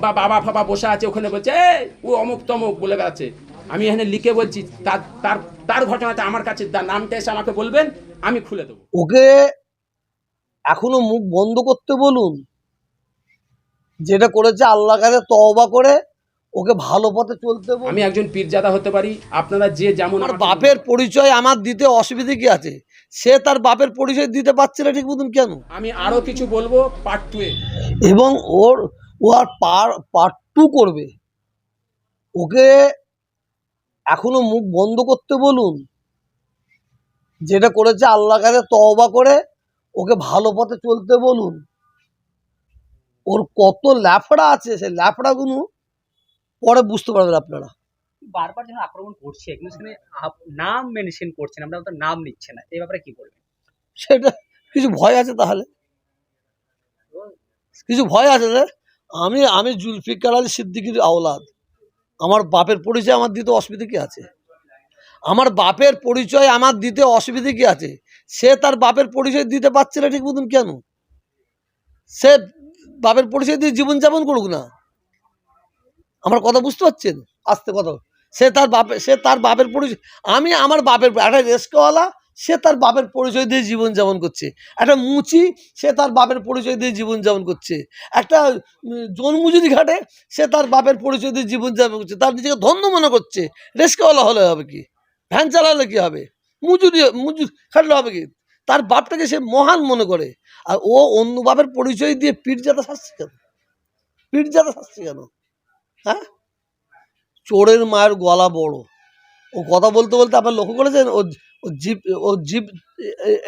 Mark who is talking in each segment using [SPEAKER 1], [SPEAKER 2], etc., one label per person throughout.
[SPEAKER 1] বা বাবা ফাবা বসে আছে ওখানে বলছে "এই, ও অমুক তমুক বলে বেড়াচ্ছে। আমি এখানে লিখে বলছি তার তার তার ঘটনাটা আমার কাছে তার নামটা এসে আমাকে বলবেন আমি খুলে দেবো।
[SPEAKER 2] ওকে এখনও মুখ বন্ধ করতে বলুন যেটা করেছে আল্লাহ কাছে তওবা করে ওকে ভালো পথে চলতে
[SPEAKER 1] আমি একজন পীরজাদা হতে পারি আপনারা যে যেমন
[SPEAKER 2] আমার বাপের পরিচয় আমার দিতে অসুবিধে কি আছে? সে তার বাপের পরিচয় দিতে পারছে না ঠিক মতন কেন?
[SPEAKER 1] আমি আরও কিছু বলব পার্ট টু এ।
[SPEAKER 2] এবং ওর ও আর পার পার্ট টু করবে। ওকে এখনও মুখ বন্ধ করতে বলুন। যেটা করেছে আল্লাহ কাছে তওবা করে ওকে ভালো পথে চলতে বলুন। ওর কত ল্যাফড়া আছে সেই ল্যাফড়াগুলো পরে বুঝতে পারবেন আপনারা।
[SPEAKER 3] বারবার যেন আক্রমণ করছে কিন্তু সেখানে নাম মেনশন করছেন আমরা তো নাম নিচ্ছে না এই ব্যাপারে কি বলবেন?
[SPEAKER 2] সেটা কিছু ভয় আছে তাহলে? কিছু ভয় আছে রে আমি আমি জুলফিকার আলী সিদ্দিকির আওলাদ। আমার বাপের পরিচয় আমার দিতে অসুবিধে কি আছে? আমার বাপের পরিচয় আমার দিতে অসুবিধে কি আছে? সে তার বাপের পরিচয় দিতে পারছে না ঠিক মতন কেন? সে বাপের পরিচয় দিয়ে জীবনযাপন করুক না। আমার কথা বুঝতে পারছেন? আস্তে কথা সে তার বাপের সে তার বাপের পরিচয়, আমি আমার বাপের, একটা রেস্কওয়ালা সে তার বাপের পরিচয় দিয়ে জীবনযাপন করছে। একটা মুচি, সে তার বাপের পরিচয় দিয়ে জীবনযাপন করছে। একটা জন্মজুরি ঘাটে, সে তার বাপের পরিচয় দিয়ে জীবনযাপন করছে। তার নিজেকে ধন্য মনে করছে। রেস্কওয়ালা হলে হবে কি? ভ্যান চালালে কি হবে? মজুরি মজুর খাটলে হবে কি? তার বাপটাকে সে মহান মনে করে। আর ও অন্য বাপের পরিচয় দিয়ে পীরজাদা শাস্তি কেন? পীরজাদা শাস্তি কেন? হ্যাঁ? চোরের মায়ের গলা বড়। ও কথা বলতে বলতে আপনার লক্ষ্য করেছেন? ও ও জিপ ও জিপ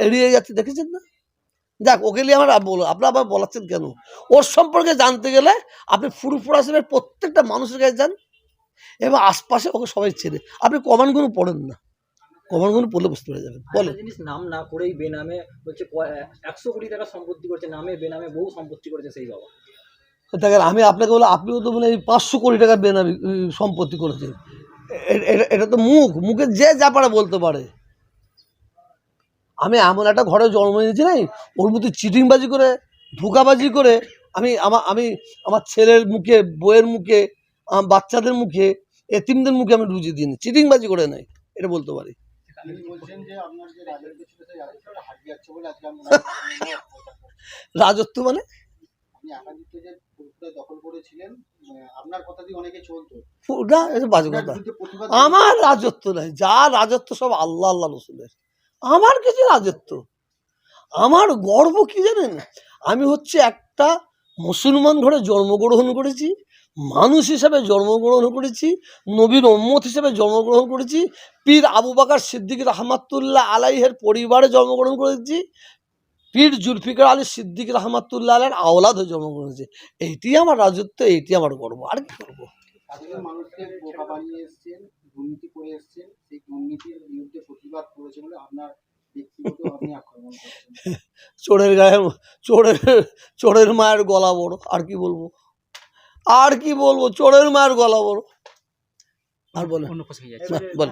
[SPEAKER 2] এড়িয়ে যাচ্ছে দেখেছেন না? যাক ওকে নিয়ে আমার বলো আপনার আবার বলাচ্ছেন কেন? ওর সম্পর্কে জানতে গেলে আপনি ফুরফুরা সাহেবের প্রত্যেকটা মানুষের কাছে যান এবং আশপাশে ওকে সবাই ছেড়ে আপনি কমান্ডগুলো পড়েন না। কমান্ডগুলো পড়লে বুঝতে পেরে যাবেন। বলো
[SPEAKER 4] একটা জিনিস নাম না করেই বেনামে হচ্ছে একশো কোটি টাকা সম্পত্তি করছে নামে বেনামে বহু সম্পত্তি করেছে সেই বাবা।
[SPEAKER 2] দেখেন আমি আপনাকে বলে আপনিও তো মানে এই পাঁচশো কোটি টাকা বেনামি সম্পত্তি করেছেন। এটা তো মুখ। মুখে যে যা পারে বলতে পারে। আমি এমন একটা ঘরে জন্ম নিয়েছি নাই ওর মধ্যে চিটিংবাজি করে ধোকাবাজি করে আমি আমার আমি আমার ছেলের মুখে বইয়ের মুখে আমার বাচ্চাদের মুখে এতিমদের মুখে আমি রুজি দিই চিটিংবাজি করে নাই এটা বলতে পারি।
[SPEAKER 5] রাজত্ব
[SPEAKER 2] মানে
[SPEAKER 5] আপনি একাধিত্ব যে পুরোপুরি দখল করেছিলেন আপনার কথা দিয়ে অনেকে চলতো।
[SPEAKER 2] না এটা বাজে কথা। আমার রাজত্ব নাই যা রাজত্ব সব আল্লাহ আল্লাহ রসুলের। আমার কিছু রাজত্ব। আমার গর্ব কি জানেন? আমি হচ্ছে একটা মুসলমান ঘরে জন্মগ্রহণ করেছি মানুষ হিসেবে জন্মগ্রহণ করেছি নবীর ওম্মত হিসেবে জন্মগ্রহণ করেছি পীর আবু বাকার সিদ্দিক রহমাতুল্লাহ আলাইহের পরিবারে জন্মগ্রহণ করেছি পীর জুলফিকার আলী সিদ্দিক রহমাতুল্লাহ আলের আওলাদ হয়ে জন্মগ্রহণ করেছি এইটি আমার রাজত্ব এইটি আমার গর্ব। আর কি করব?
[SPEAKER 5] করছেন।
[SPEAKER 2] চোরের গায়ে চোরের চোরের মায়ের গলা বড় আর কি বলব? আর কি বলব? চোরের মায়ের গলা বড়। আর বলে বল